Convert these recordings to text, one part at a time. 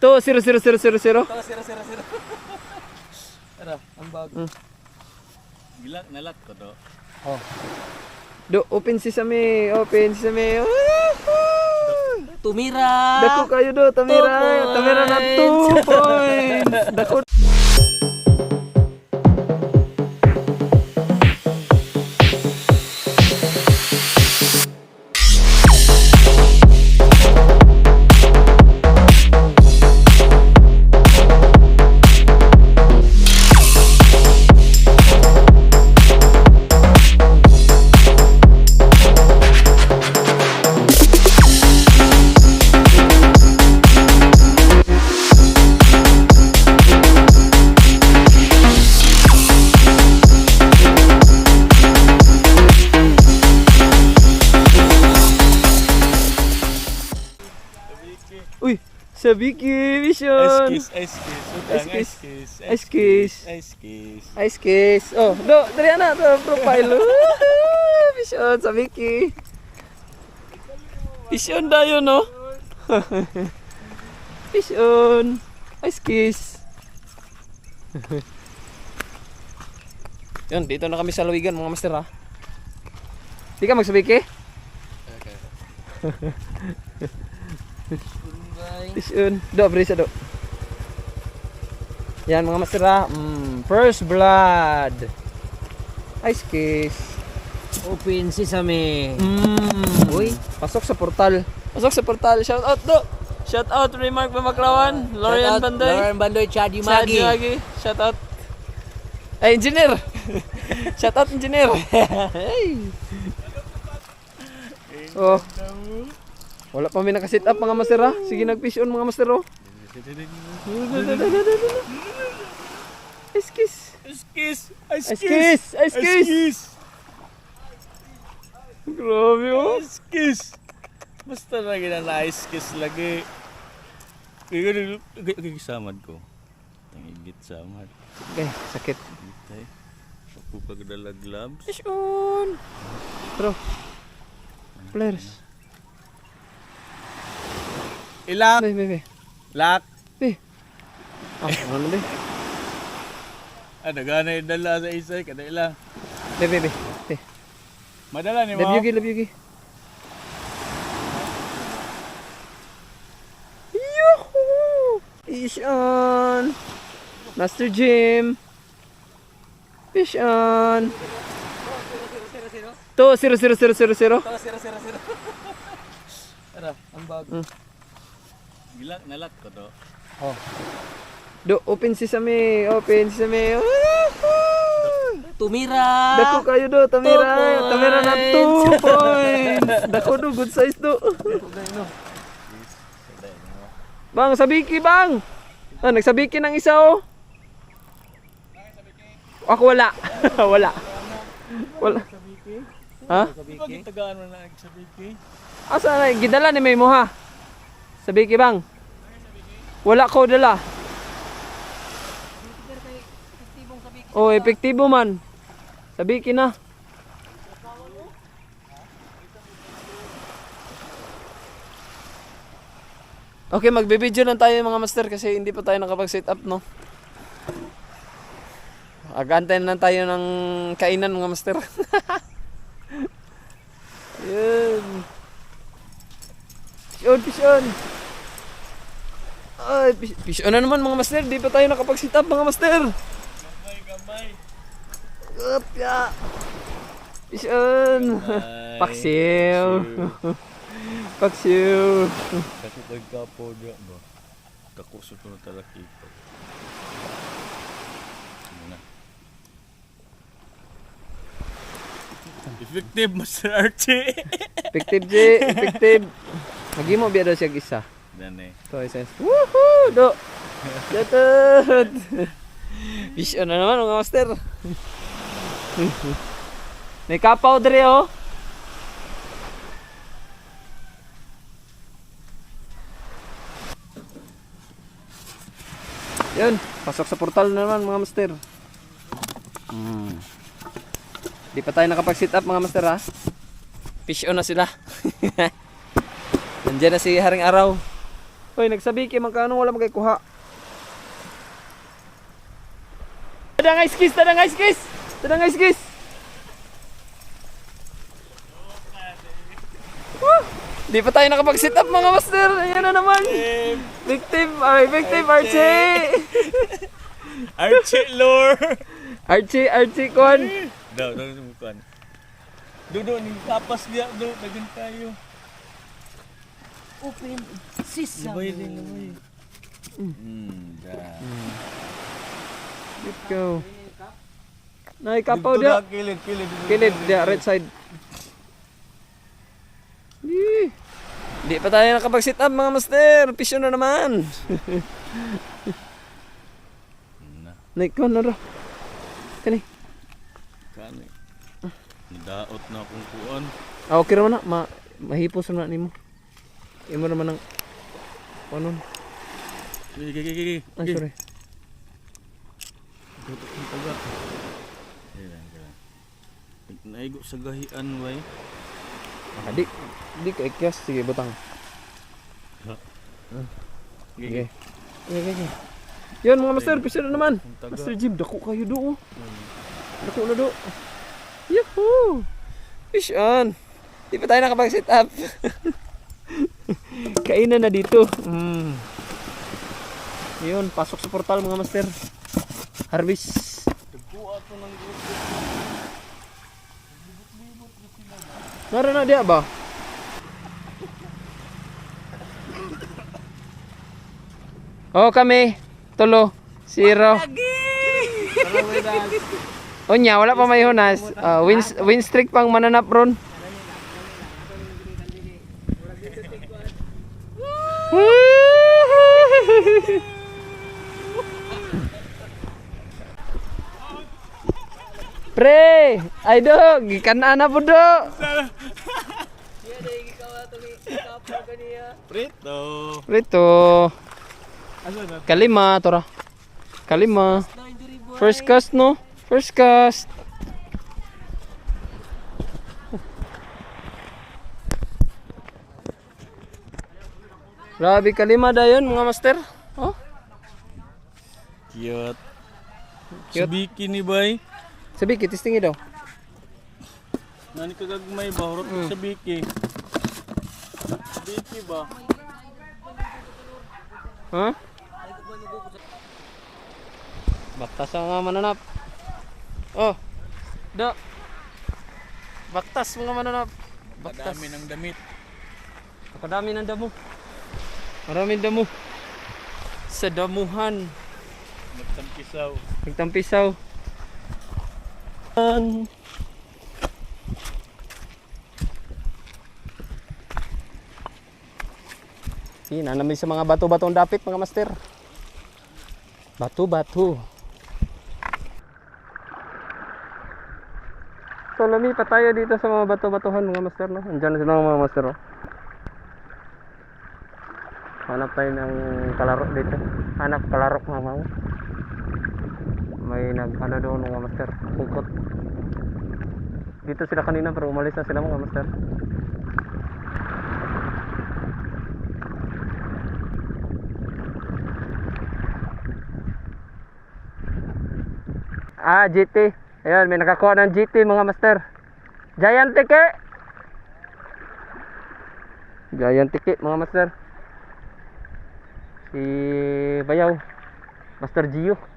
To, 00000. Tara, ang bago. Mm. Gilak, nalat ko to. Do, open sesame, open sesame. Tumira! Dako kayo do, Tamira. Tamira na 2 points. Dako. Sa Vicky Vision. Ice kiss, ice kiss. Utang, Ice kiss. ice kiss. Ice kiss. Ice. Oh, do, dari na to profile. Vision sa Vicky. Vision dayo no. Vision. Ice kiss. Yun, dito na kami sa Luwigan mga master ha. Di ka magsabiki? Vision. Do, brisa do. Yan mga master ha. Mm, first blood. Ice kiss. Open sesame. Mm. Uy. Pasok sa portal. Pasok sa portal. Shout out do. Shout out Remark Bamaklawan. Lorian Bandoy. Lauren Bandoy, Chadi Chadi Magi. Magi. Shout out. Ay, engineer. Shout out engineer. hey. Oh. Wala pa may nakasit up mga master ha. Sige nag-fish on mga master oh. Ice kiss. Ice kiss. Ice Ice kiss. Ice kiss. kiss. Grabe oh. Ice kiss. Basta lagi na ice kiss lagi. Kaya kaya samad ko. Tangigit samad. Okay, sakit. Tay. Ako pagdala gloves. Fish on. Bro. Players. Ilak. Be, be, be. Lak. Be. Ah, ano be? Ah, dagana yung dala sa isa. Kada ilang. Be, be, be. Be. Madala ni mo. Love you, gi, love you, gi. Yoo-hoo! Fish on. Master Jim. Fish on. To, zero, zero, zero, zero, zero. Tara, sira, sira, sira. Tara, ang bago. Mm. Gilak, nalat ko to. Do, open sesame, open sesame. Tumira! Dako kayo do, Tamira. Tamira na 2 points. Dako do, good size do. Bang, sabiki bang. Ah, nagsabiki ng isa oh. Ako wala. wala. Wala. Ha? Ikaw gitagaan mo na sa Biki. Asa na gidala ni may mo ha? Sabiki bang. Wala ko dala. Oh, epektibo man. Sabiki na. Okay, magbibideo lang tayo mga master kasi hindi pa tayo nakapag-set up, no? Agantay na tayo ng kainan mga master. Yun. Fish on, fish on. Na naman mga master. Di pa tayo nakapag-set up mga master. Gamay, gamay. Up, ya. Fish on. Paksiw. Paksiw. Kasi pagkapo diya ba? Kakusot na talaga ito. Effective, Master Archie. Effective, J. Effective. Lagi mo biya daw siya isa. Dan eh. Ito, isa. Woohoo! Do! Datot! Fish on na naman mga master. May kapaw dre oh. Yun, pasok sa portal na naman mga master. Hmm. Di pa tayo nakapag-sit up mga master ha. Fish on na sila. Yan Andiyan na si Haring Araw. Hoy, nagsabi kay magkano wala magkuha. Tadang ice kiss, tadang ice kiss. Tadang ice kiss. Di pa tayo nakapag-sit up mga master. Ayan na naman. Victim, ay, victim Archie. Archie lore! Archie, Archie Kwan. Daw, daw sa bukan. Do, do, ni kapas dia, do, dagan tayo. Open. Sis. Labay din. Hmm, da. Let's go. Nay, kapaw dia. Kilid, kilid. Kilid dia, right side. Di. Di pa tayo nakapag-sit up mga master. Pisyo na naman. Na, Nay, ko na ra. Kani. kani. Nadaot na akong kuan. Ah, okay naman na. Ma mahipos na nimo. Imo naman ng ano? Gigi, gigi, gigi. Ay, sorry. Tutok ng taga. Kailan, kailan. Naigo sa gahian, way. Ah, di di ka ikyas sige butang. Gigi. Sige. Okay, okay. Yun mga master, pisyo na naman. Master Jim, dako kayo do. oh. Dako na do. Yahoo! Fish on. Di pa tayo nakapag-sit up. Kainan na dito. Mm. Yun, pasok sa portal mga master. Harvest. Nara na dia ba? Oh kami. Tulo. Zero. Onya, wala pa may hunas. Ah, win, win streak pang mananap ron. Pre, ay do, gikan na na po do. Prito. Rito. Asa na? Kalima, tora. Kalima. First cast, no? First cast. Grabe kalima dayon mga master. Oh, Cute. Cute. Subiki ni bay. Sabi kitistingi daw. Nani kagagmay ba? Hurot Mm. sa biki. Biki ba? Ha? Baktas ang nga mananap. Oh. Do. Baktas mga mananap. Baktas. Kadami ng damit. Kadami ng damo. Maraming damo. Sa damuhan. Nagtampisaw. Nagtampisaw. An. Hina namin sa mga bato-batong dapit mga master. Bato-bato. So lami pa tayo dito sa mga bato-batuhan mga master no. Andiyan na sila mga master oh. Hanap tayo ng kalaro dito. Hanap kalaro mga mga. May nag ano doon mga master. Sungkot. Dito sila kanina pero umalis na sila mga master. Ah, GT. Ayun, may nakakuha ng GT mga master. Giant tiki. Giant tiki mga master. Si Bayaw. Master Gio.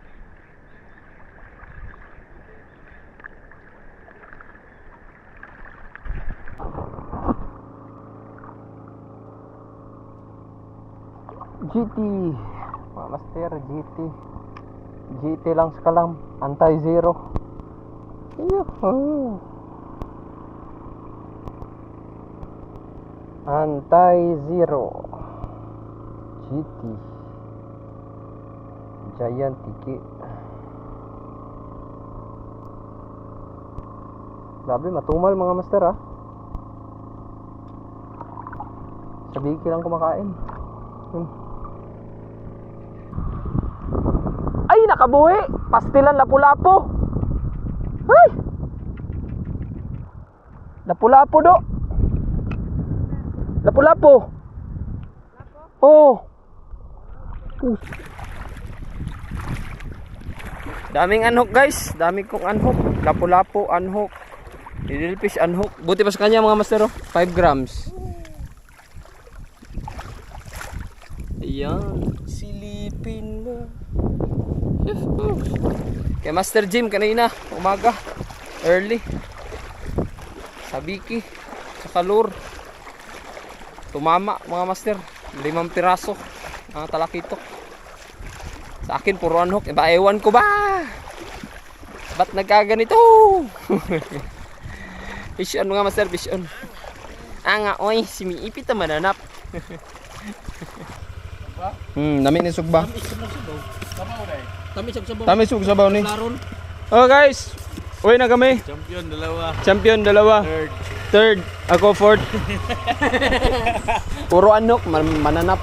GT. Mga master, GT. GT lang sa kalam. Anti-zero. Anti-zero. GT. Giant tiki. Grabe, matumal mga master ah. Sa biki lang kumakain. Yun. Ay, nakabuhi! Pastilan lapu-lapo! Ay! Lapu-lapo do! Lapu-lapo! Oh! Pus. Daming unhook guys. Daming kong unhook. Lapu-lapu unhook. Little fish unhook. Buti pa sa kanya mga master oh. 5 grams. Ayan. Silipin mo. Kay Master Jim kanina. Umaga. Early. Sabiki. Sa kalur. Tumama mga master. Limang piraso. Mga talakitok. Sa akin puro unhook. Iba ewan ko ba? Ba't nagkaganito? fish on mga master. Fish on. Ah nga oy. Si Miipit na mananap. Hmm, nami ni sugba. Kami sab Tami sug sabaw ni. Laron. Oh guys. Uwi na kami. Champion dalawa. Champion dalawa. Third. Third, ako fourth. Puro anok, man- mananap.